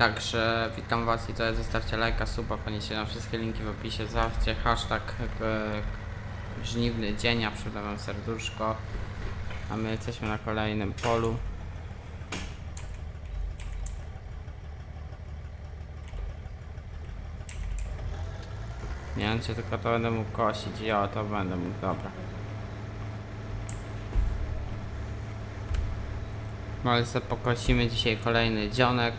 Także witam Was i to zostawcie lajka, suba, panicie na wszystkie linki w opisie, zawsze hashtag e, żniwny dzień, ja przydam Wam serduszko, a my jesteśmy na kolejnym polu. Nie wiem, tylko to będę mógł kosić, jo, to będę mógł, dobra. No ale sobie pokosimy dzisiaj kolejny dzionek.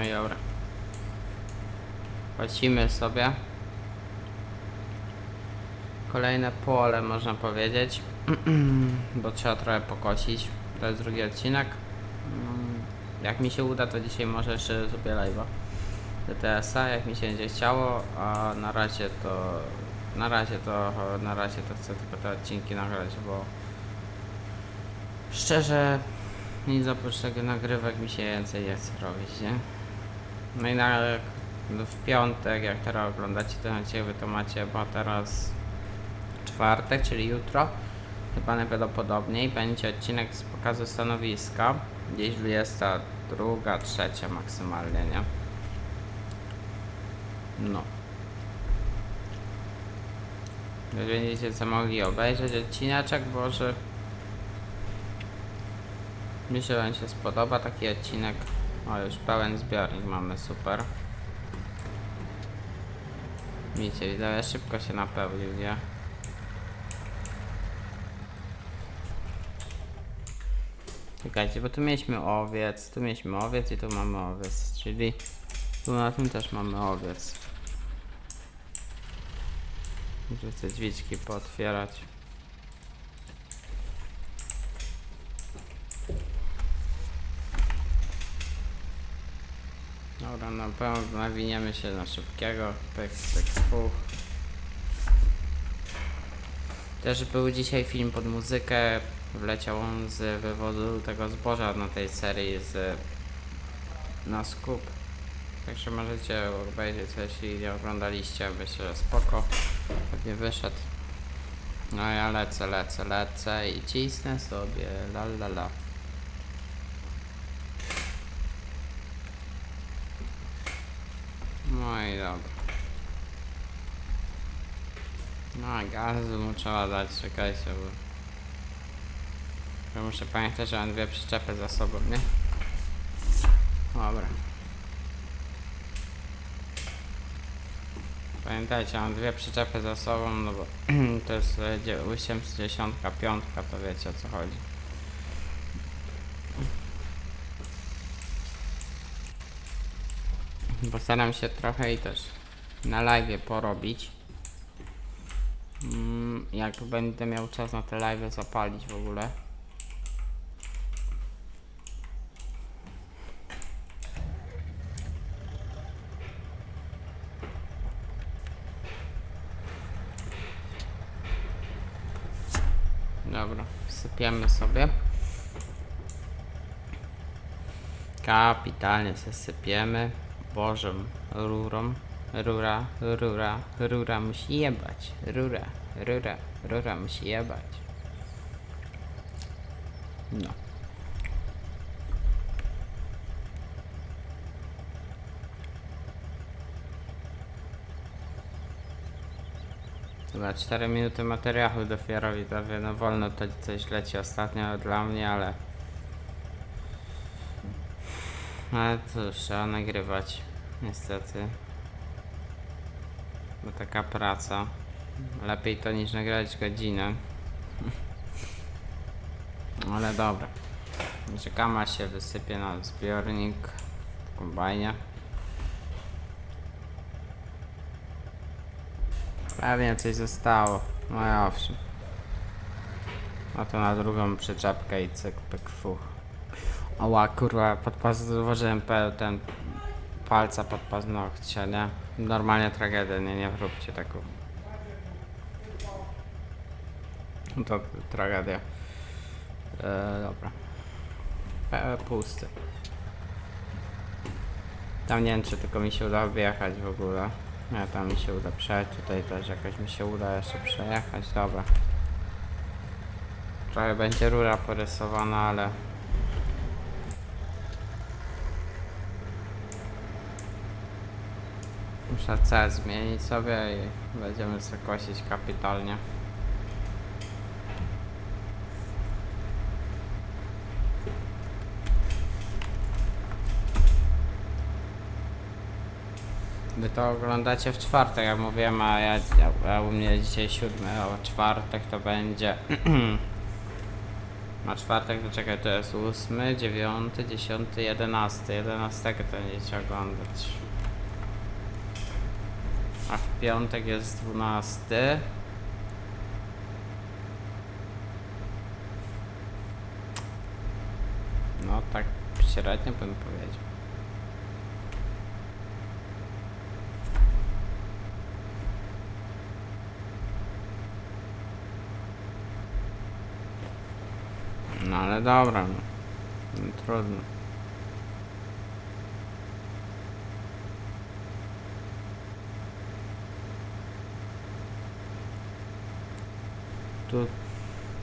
No i dobra. Kosimy sobie. Kolejne pole można powiedzieć. Bo trzeba trochę pokosić. To jest drugi odcinek. Mm, Jak mi się uda, to dzisiaj może jeszcze zrobię live'a DTS-a, jak mi się będzie chciało, a na razie to na razie to na razie to chcę tylko te odcinki nagrać, bo szczerze nic oprócz tego nagrywek mi się więcej nie chce robić, nie? No i na, no w piątek, jak teraz oglądacie odcinek, wy to macie, bo teraz czwartek, czyli jutro, chyba najprawdopodobniej będzie odcinek z pokazu stanowiska, gdzieś 22, trzecia maksymalnie, nie? No. Wy Będziecie co mogli obejrzeć odcineczek, bo że mi się wam się spodoba taki odcinek. O, już pełen zbiornik mamy, super. Widzicie, widzowie, szybko się napełnił, nie? Czekajcie, bo tu mieliśmy owiec, tu mieliśmy owiec i tu mamy owiec, czyli tu na tym też mamy owiec. Muszę te drzwiczki pootwierać. Dobra, na pewno nawiniemy się na szybkiego. Pyk, pyk, fuch. Też był dzisiaj film pod muzykę. Wleciał on z wywozu tego zboża na tej serii z na skup. Także możecie obejrzeć, jeśli nie oglądaliście, myślę, że spoko. Pewnie wyszedł. No ja lecę, lecę, lecę i cisnę sobie, la la la. No i dobra. No gazu mu trzeba dać, czekajcie, bo... Ja muszę pamiętać, że mam dwie przyczepy za sobą, nie? Dobra. Pamiętajcie, mam dwie przyczepy za sobą, no bo to jest e, dzie- 85, to wiecie o co chodzi. Postaram się trochę i też na live porobić. Mm, Jak będę miał czas na te live zapalić w ogóle. Dobra, sypiemy sobie. Kapitalnie se sypiemy. Bożą rurą. Rura, rura, rura musi jebać. Rura, rura, rura musi jebać. No. Chyba 4 minuty materiału dopiero widzowie, no wolno to coś leci ostatnio dla mnie, ale... Ale cóż, trzeba nagrywać, niestety. Bo taka praca. Lepiej to niż nagrać godzinę. Ale dobra. Czekamy się wysypie na zbiornik w kombajnie. Pewnie coś zostało. No i owszem. No to na drugą przyczepkę i cyk, pyk, fuch. Oła, kurwa, pod zauważyłem ten palca pod paznokcie, nie? Normalnie tragedia, nie, nie róbcie taką. No To tragedia. E, dobra. Pe- pusty. Tam nie wiem, czy tylko mi się uda objechać w ogóle. Nie, tam mi się uda przejechać, tutaj też jakoś mi się uda jeszcze przejechać, dobra. Trochę będzie rura porysowana, ale... Muszę C zmienić sobie i będziemy sobie kosić kapitalnie. Wy to oglądacie w czwartek, jak mówiłem, a ja, u mnie dzisiaj siódmy, a czwartek to będzie... Na czwartek to czekaj, to jest ósmy, dziewiąty, dziesiąty, jedenasty. Jedenastego to będziecie oglądać. A w piątek jest dwunasty. No tak średnio bym powiedział. No ale dobra, no. no trudno. Tu,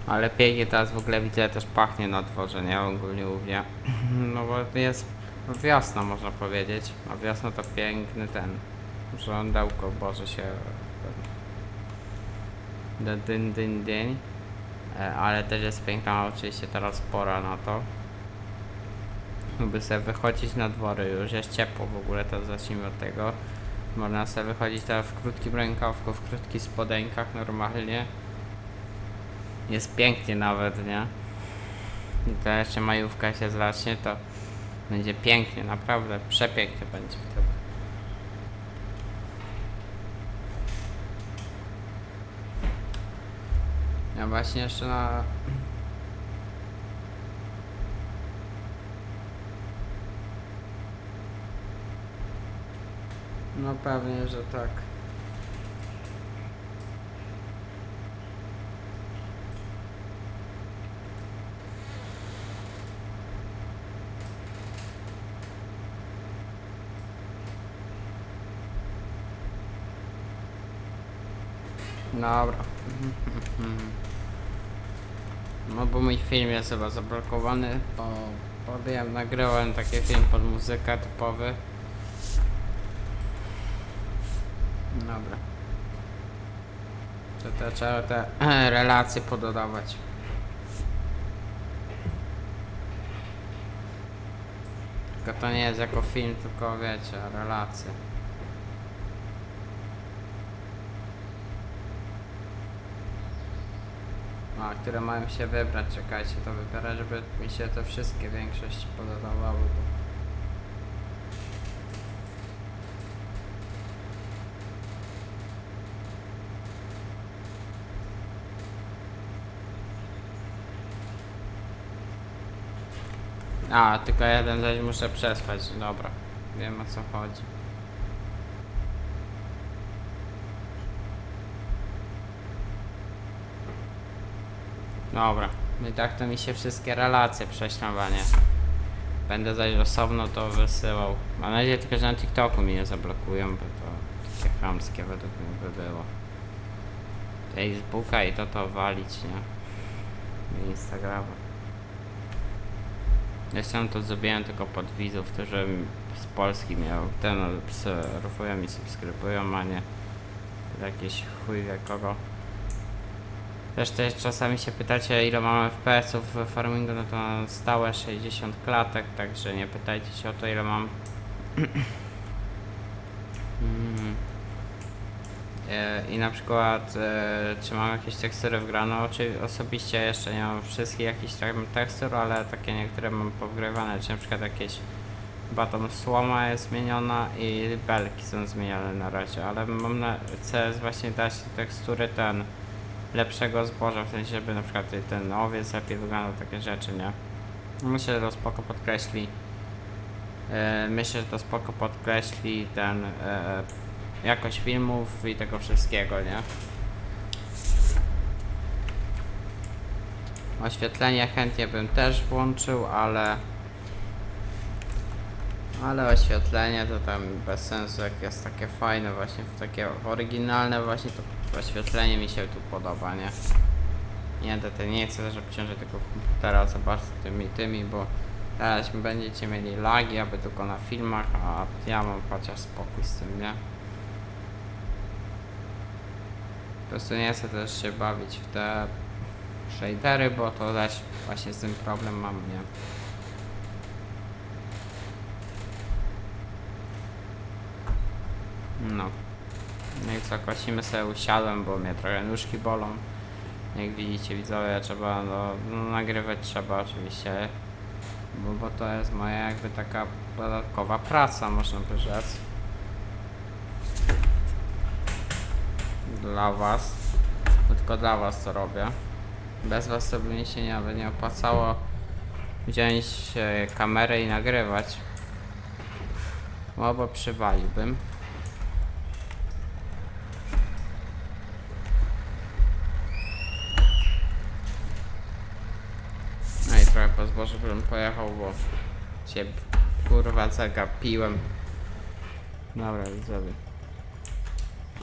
ale pięknie teraz w ogóle widzę też pachnie na dworze, nie? Ogólnie mnie. No bo jest wiosna można powiedzieć, a wiosna to piękny ten żądełko, Boże się ten, dyn, dyn, dyn. Ale też jest piękna oczywiście teraz pora na to. By sobie wychodzić na dwory, już jest ciepło w ogóle, to zacznijmy od tego. Można sobie wychodzić teraz w krótkim rękawku, w krótkich spodenkach normalnie. Jest pięknie nawet, nie? I to jeszcze majówka się zacznie, to będzie pięknie, naprawdę przepięknie będzie wtedy. Ja właśnie jeszcze na... No pewnie, że tak. Dobra. No bo mój film jest chyba zablokowany, bo podjąłem, nagrałem taki film pod muzykę typowy. Dobra. To, to trzeba te relacje pododawać. Tylko to nie jest jako film, tylko wiecie, relacje. Które mają się wybrać, czekajcie, to wybiorę, żeby mi się te wszystkie większości podobały. A, tylko jeden zaś muszę przesłać, dobra. Wiem o co chodzi. Dobra. I tak to mi się wszystkie relacje prześlawanie. Będę zaś osobno to wysyłał. Mam nadzieję tylko, że na TikToku mi nie zablokują, bo to takie chamskie według mnie by było. Facebooka i to to walić, nie? Instagrama. Sam to zrobiłem tylko pod widzów, którzy z Polski miał ten surfują i subskrybują, a nie jakieś chuj wie kogo. Też też czasami się pytacie ile mam FPS-ów w farmingu, no to stałe 60 klatek, także nie pytajcie się o to ile mam. Mm. E, I na przykład e, czy mam jakieś tekstury wgrane, oczywiście osobiście jeszcze nie mam wszystkich jakichś tam tekstur, ale takie niektóre mam powgrywane, czy na przykład jakieś chyba tam słoma jest zmieniona i belki są zmienione na razie, ale mam na CS właśnie dać te tekstury ten lepszego zboża, w sensie, żeby na przykład ten owiec lepiej wyglądał, takie rzeczy, nie? Myślę, że to spoko podkreśli. E, myślę, że to spoko podkreśli ten e, jakość filmów i tego wszystkiego, nie? Oświetlenie chętnie bym też włączył, ale Ale oświetlenie to tam bez sensu, jak jest takie fajne właśnie, takie oryginalne właśnie, to oświetlenie mi się tu podoba, nie? Nie, to, to nie chcę też obciążyć tego komputera za bardzo tymi, tymi, bo teraz będziecie mieli lagi, aby tylko na filmach, a ja mam chociaż spokój z tym, nie? Po prostu nie chcę też się bawić w te shadery, bo to też właśnie z tym problem mam, nie? No. No i co, sobie usiadłem, bo mnie trochę nóżki bolą. Jak widzicie widzowie, trzeba no, no, nagrywać trzeba oczywiście. Bo, bo to jest moja jakby taka dodatkowa praca, można by rzec. Dla was. To Tylko dla was to robię. Bez was to by mi się nawet nie opłacało wziąć e, kamerę i nagrywać. No bo przywaliłbym. No i trochę po zbożu bym pojechał, bo się kurwa zagapiłem. Dobra, widzowie.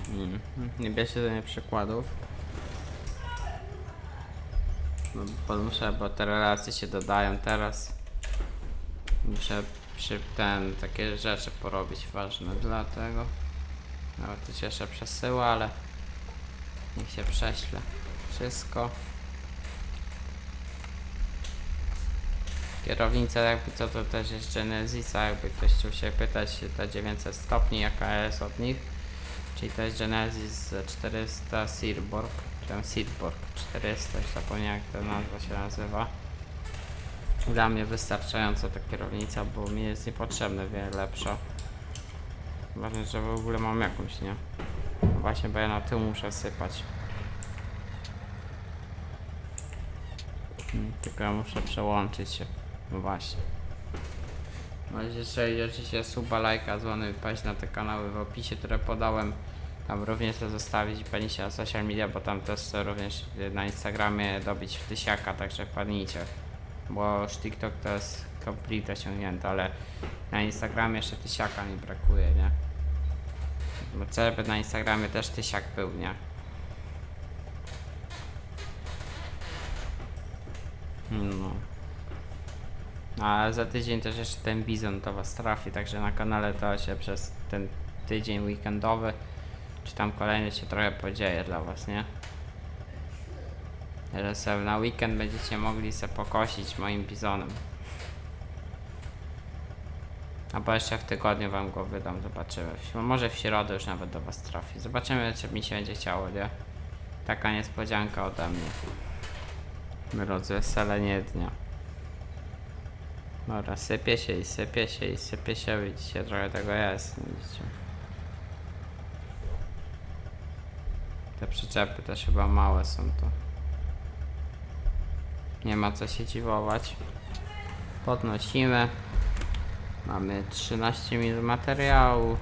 Mm. Nie bierzcie do mnie przykładów. No, bo muszę, bo te relacje się dodają teraz. Muszę przy ten takie rzeczy porobić ważne dlatego. Nawet to się jeszcze przesyła, ale niech się prześle wszystko. Kierownica jakby co to też jest Genesisa, jakby ktoś chciał się pytać ta 900 stopni jaka jest od nich. Czyli to jest Genesis 400 Seaborg, czy tam Seaborg 400, już zapomniałem jak ta nazwa się nazywa. Dla mnie wystarczająca ta kierownica, bo mi jest niepotrzebna wiele lepsza. Ważne, że w ogóle mam jakąś, nie? Właśnie, bo ja na tył muszę sypać. Mm, Tylko ja muszę przełączyć się. No właśnie. Możecie jeżeli oczywiście suba, lajka, dzwony, wpaść na te kanały w opisie, które podałem. Tam również to zostawić i panicie na social media, bo tam też również na Instagramie dobić w tysiaka, także padnijcie. Bo już TikTok to jest complete osiągnięte, ale na Instagramie jeszcze tysiaka mi brakuje, nie? Bo żeby na Instagramie też tysiak był, nie? No. A za tydzień też jeszcze ten bizon to was trafi, także na kanale to się przez ten tydzień weekendowy, czy tam kolejny się trochę podzieje dla was, nie? Że sobie na weekend będziecie mogli se pokosić moim bizonem. Albo jeszcze w tygodniu wam go wydam, zobaczymy. Może w środę już nawet do was trafi. Zobaczymy, czy mi się będzie chciało, nie? Taka niespodzianka ode mnie. Rozweselenie dnia. Dobra, sypie się i sypie się i sypie się, widzicie, trochę tego jest, widzicie. Te przyczepy też chyba małe są to. Nie ma co się dziwować. Podnosimy. Mamy 13 minut materiału.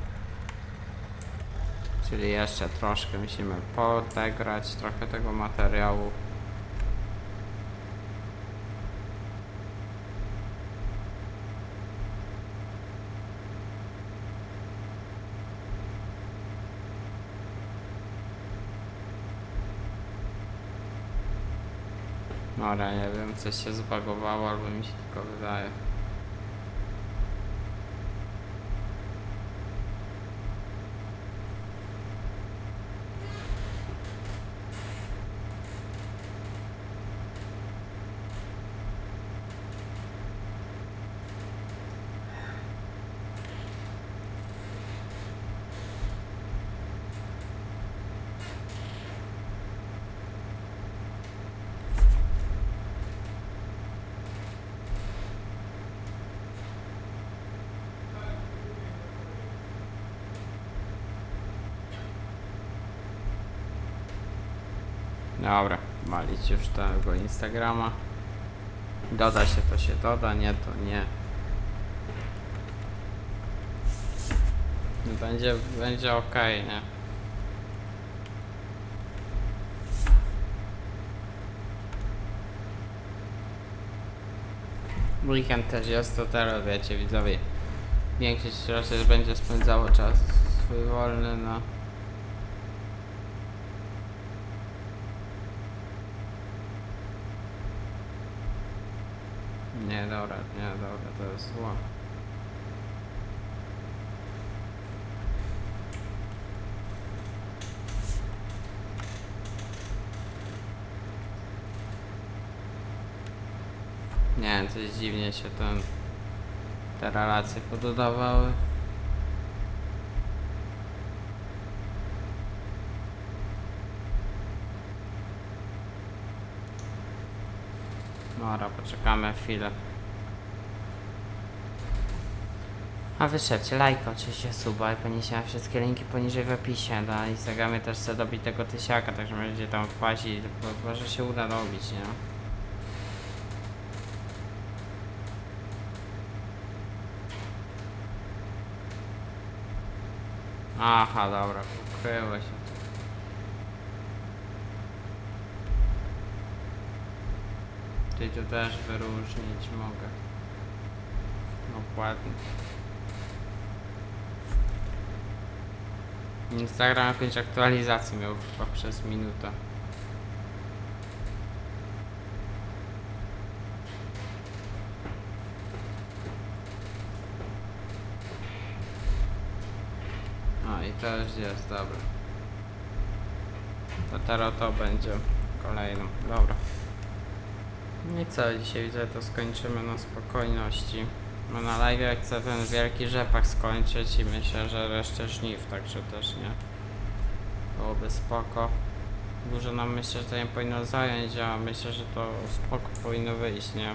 Czyli jeszcze troszkę musimy podegrać trochę tego materiału. Dobra, nie wiem, coś się zbagowało, albo mi się tylko wydaje. Dobra, walić już tego Instagrama. Doda się to się doda, nie to nie. Będzie, będzie ok, nie? Weekend też jest, to teraz wiecie widzowie. większość raczej będzie spędzało czas swój wolny na Nie, dobra, nie, zło. Nie coś dziwnie się ten, te relacje pododawały. Dobra, poczekamy chwilę. A wyszedźcie lajka, oczywiście suba i poniesiemy wszystkie linki poniżej w opisie. Na Instagramie też chcę dobić tego tysiaka, także będzie tam i bo- może się uda dobić, nie? Aha, dobra, ukryło się. Ty tu też wyróżnić mogę. Dokładnie. Instagram jakąś aktualizację miał chyba przez minutę. A i to już jest, dobra. To teraz to będzie kolejną, dobra. No i co, dzisiaj widzę to skończymy na spokojności. No na live chcę ten wielki rzepak skończyć i myślę, że resztę żniw, także też nie. Byłoby spoko. Dużo nam myślę, że to nie powinno zająć, a myślę, że to spoko powinno wyjść, nie?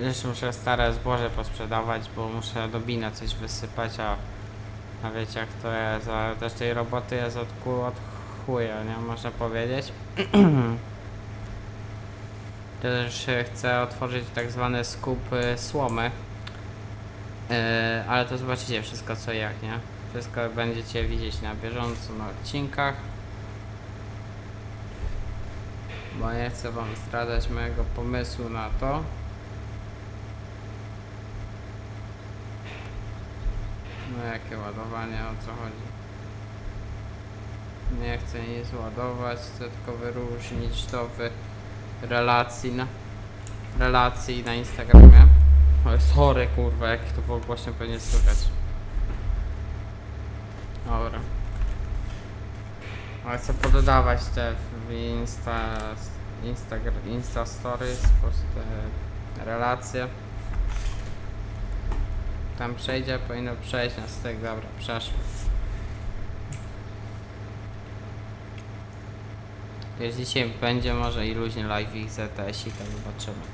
Jeszcze muszę stare zboże posprzedawać, bo muszę do bina coś wysypać, a, a wiecie jak to jest, a też tej roboty jest od, od chuja, nie? Można powiedzieć. Też chcę otworzyć tak zwany skup słomy. E, ale to zobaczycie wszystko co jak, nie? Wszystko będziecie widzieć na bieżąco na odcinkach. Bo nie chcę wam zdradzać mojego pomysłu na to. No jakie ładowanie, o co chodzi? Nie chcę nic ładować, chcę tylko wyróżnić to w relacji na relacji na Instagramie. Oj, sorry kurwa, jak to było głośno pewnie słychać. Dobra. Ale chcę pododawać te w Insta, Instagram, Insta Stories, po prostu te relacje. Tam przejdzie, powinno przejść na styk, dobra, przeszło. Wiesz, dzisiaj będzie może i luźny live ich ZTS i to zobaczymy.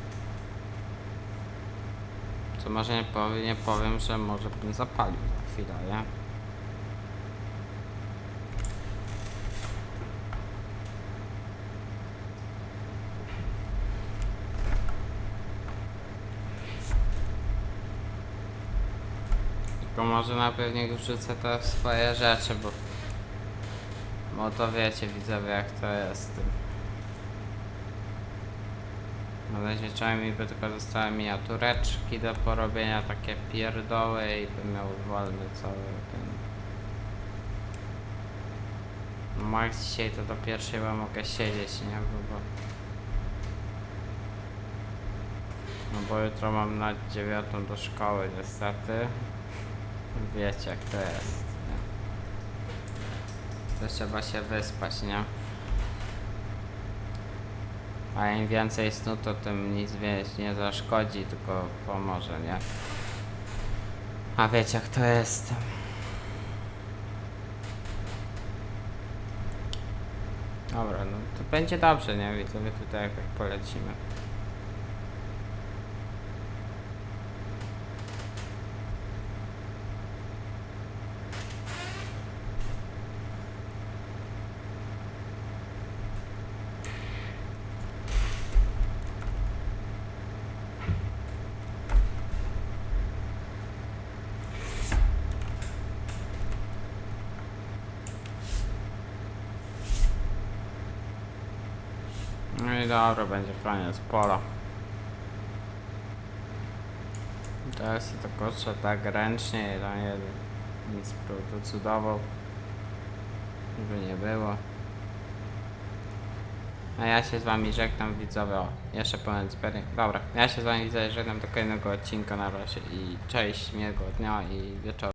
Co może nie powiem, nie powiem, że może bym zapalił za chwilę, nie? Tylko może najpierw niech wrzucę te swoje rzeczy, bo bo to wiecie widzowie jak to jest z tym. Na rzeczami by tylko zostały miniatureczki do porobienia, takie pierdoły i bym miał wolny cały ten... No Max dzisiaj to do pierwszej chyba mogę siedzieć, nie? Bo, bo... No bo jutro mam na dziewiątą do szkoły niestety. Wiecie jak to jest? To trzeba się wyspać, nie? A im więcej snu, to tym nic nie zaszkodzi, tylko pomoże, nie? A wiecie jak to jest. Dobra, no to będzie dobrze, nie? Widzowie tutaj jak polecimy. No dobra, będzie koniec pola. Teraz to kosze tak ręcznie, tam jeden nic cudował. Żeby nie było. A ja się z wami żegnam widzowie. O, jeszcze pełen zbierek. Dobra, ja się z wami żegnam do kolejnego odcinka na razie i cześć, miłego dnia i wieczoru.